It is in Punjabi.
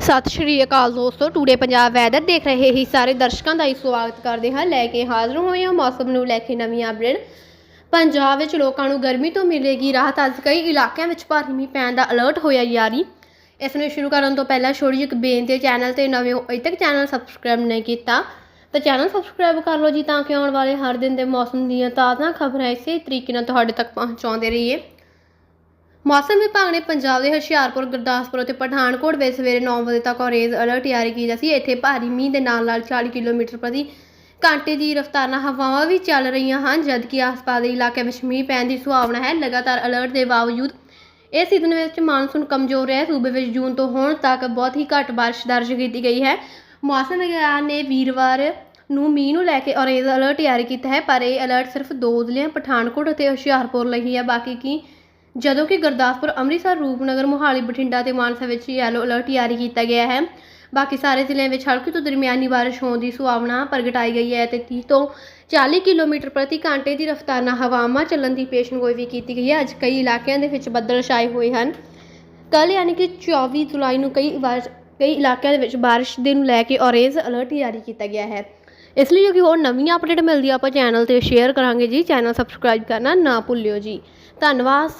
ਸਤਿ ਸ਼੍ਰੀ ਅਕਾਲ ਦੋਸਤੋ ਟੂਡੇ ਪੰਜਾਬ ਵੈਦਰ ਦੇਖ ਰਹੇ ਹੀ ਸਾਰੇ ਦਰਸ਼ਕਾਂ ਦਾ ਹੀ ਸਵਾਗਤ ਕਰਦੇ ਹਾਂ। ਲੈ ਕੇ ਹਾਜ਼ਰ ਹੋਏ ਹਾਂ ਮੌਸਮ ਨੂੰ ਲੈ ਕੇ ਨਵੀਂ ਅਪਡੇਟ ਪੰਜਾਬ ਵਿੱਚ ਲੋਕਾਂ ਨੂੰ ਗਰਮੀ ਤੋਂ ਮਿਲੇਗੀ ਰਾਹਤ। ਅੱਜ ਕਈ ਇਲਾਕਿਆਂ ਵਿੱਚ ਭਾਰੀ ਮੀਂਹ ਪੈਣ ਦਾ ਅਲਰਟ ਹੋਇਆ ਜਾਰੀ। ਇਸ ਨੂੰ ਸ਼ੁਰੂ ਕਰਨ ਤੋਂ ਪਹਿਲਾਂ ਛੋਟੀ ਜਿਹੀ ਇੱਕ ਬੇਨਤੀ ਚੈਨਲ ਤੇ ਨਵੇਂ ਹੋ ਅਜੇ ਤੱਕ ਚੈਨਲ ਸਬਸਕ੍ਰਾਈਬ ਨਹੀਂ ਕੀਤਾ, ਤਾਂ ਚੈਨਲ ਸਬਸਕ੍ਰਾਈਬ ਕਰ ਲਓ ਜੀ, ਤਾਂ ਕਿ ਆਉਣ ਵਾਲੇ ਹਰ ਦਿਨ ਦੇ ਮੌਸਮ ਦੀਆਂ ਤਾਜ਼ਾ ਖਬਰਾਂ ਇਸੇ ਤਰੀਕੇ ਨਾਲ ਤੁਹਾਡੇ ਤੱਕ ਪਹੁੰਚਾਉਂਦੇ ਰਹੀਏ। ਮੌਸਮ ਵਿਭਾਗ ਨੇ ਪੰਜਾਬ ਦੇ ਹੁਸ਼ਿਆਰਪੁਰ, ਗੁਰਦਾਸਪੁਰ ਅਤੇ ਪਠਾਨਕੋਟ ਵਿੱਚ ਸਵੇਰੇ 9 ਵਜੇ ਤੱਕ ਔਰੇਂਜ ਅਲਰਟ ਜਾਰੀ ਕੀਤਾ ਸੀ। ਇੱਥੇ ਭਾਰੀ ਮੀਂਹ ਦੇ ਨਾਲ ਨਾਲ 40 ਕਿਲੋਮੀਟਰ ਪ੍ਰਤੀ ਘੰਟੇ ਦੀ ਰਫ਼ਤਾਰ ਨਾਲ ਹਵਾਵਾਂ ਵੀ ਚੱਲ ਰਹੀਆਂ ਹਨ, ਜਦਕਿ ਆਸ-ਪਾਸ ਦੇ ਇਲਾਕਿਆਂ ਵਿੱਚ ਮੀਂਹ ਪੈਣ ਦੀ ਸੰਭਾਵਨਾ ਹੈ। ਲਗਾਤਾਰ ਅਲਰਟ ਦੇ ਬਾਵਜੂਦ ਇਸ ਸੀਜ਼ਨ ਵਿੱਚ ਮਾਨਸੂਨ ਕਮਜ਼ੋਰ ਰਿਹਾ ਸੂਬੇ ਵਿੱਚ ਜੂਨ ਤੋਂ ਹੁਣ ਤੱਕ ਬਹੁਤ ਹੀ ਘੱਟ ਬਾਰਿਸ਼ ਦਰਜ ਕੀਤੀ ਗਈ ਹੈ। ਮੌਸਮ ਵਿਗਿਆਨ ਨੇ ਵੀਰਵਾਰ ਨੂੰ ਮੀਂਹ ਨੂੰ ਲੈ ਕੇ ਔਰੇਂਜ ਅਲਰਟ ਜਾਰੀ ਕੀਤਾ ਹੈ, ਪਰ ਇਹ ਅਲਰਟ ਸਿਰਫ ਦੋ ਜ਼ਿਲ੍ਹਿਆਂ, ਪਠਾਨਕੋਟ ਅਤੇ ਹੁਸ਼ਿਆਰਪੁਰ ਲਈ ਹੈ। ਬਾਕੀ ਕੀ ਜਦੋਂ ਕਿ ਗੁਰਦਾਸਪੁਰ, ਅੰਮ੍ਰਿਤਸਰ, ਰੂਪਨਗਰ, ਮੋਹਾਲੀ, ਬਠਿੰਡਾ ਤੇ ਮਾਨਸਾ ਵਿੱਚ ਯੈਲੋ ਅਲਰਟ ਜਾਰੀ ਕੀਤਾ ਗਿਆ ਹੈ। ਬਾਕੀ ਸਾਰੇ ਜ਼ਿਲ੍ਹਿਆਂ ਵਿੱਚ ਹਲਕੀ ਤੋਂ ਦਰਮਿਆਨੀ ਬਾਰਿਸ਼ ਹੋਣ ਦੀ ਸੁਭਾਵਨਾ ਪ੍ਰਗਟਾਈ ਗਈ ਹੈ ਤੇ 30 ਤੋਂ 40 ਕਿਲੋਮੀਟਰ ਪ੍ਰਤੀ ਘੰਟੇ ਦੀ ਰਫ਼ਤਾਰ ਨਾਲ ਹਵਾਵਾਂ ਚੱਲਣ ਦੀ ਪੇਸ਼ਨਗੋਈ ਵੀ ਕੀਤੀ ਗਈ ਹੈ। ਅੱਜ ਕਈ ਇਲਾਕਿਆਂ ਦੇ ਵਿੱਚ ਬੱਦਲ ਛਾਏ ਹੋਏ ਹਨ। ਕੱਲ ਯਾਨੀ ਕਿ 24 ਜੁਲਾਈ ਨੂੰ ਕਈ ਵਾਰ ਕਈ ਇਲਾਕਿਆਂ ਦੇ ਵਿੱਚ ਬਾਰਿਸ਼ ਦੇ ਨੂੰ ਲੈ ਕੇ ਔਰੇਂਜ ਅਲਰਟ ਜਾਰੀ ਕੀਤਾ ਗਿਆ ਹੈ। ਇਸ ਲਈ ਜੋ ਕਿ ਹੋਰ ਨਵੀਆਂ ਅਪਡੇਟ ਮਿਲਦੀ ਆ ਆਪਾਂ ਚੈਨਲ ਤੇ ਸ਼ੇਅਰ ਕਰਾਂਗੇ ਜੀ। ਚੈਨਲ ਸਬਸਕ੍ਰਾਈਬ ਕਰਨਾ ਨਾ ਭੁੱਲਿਓ ਜੀ। ਧੰਨਵਾਦ।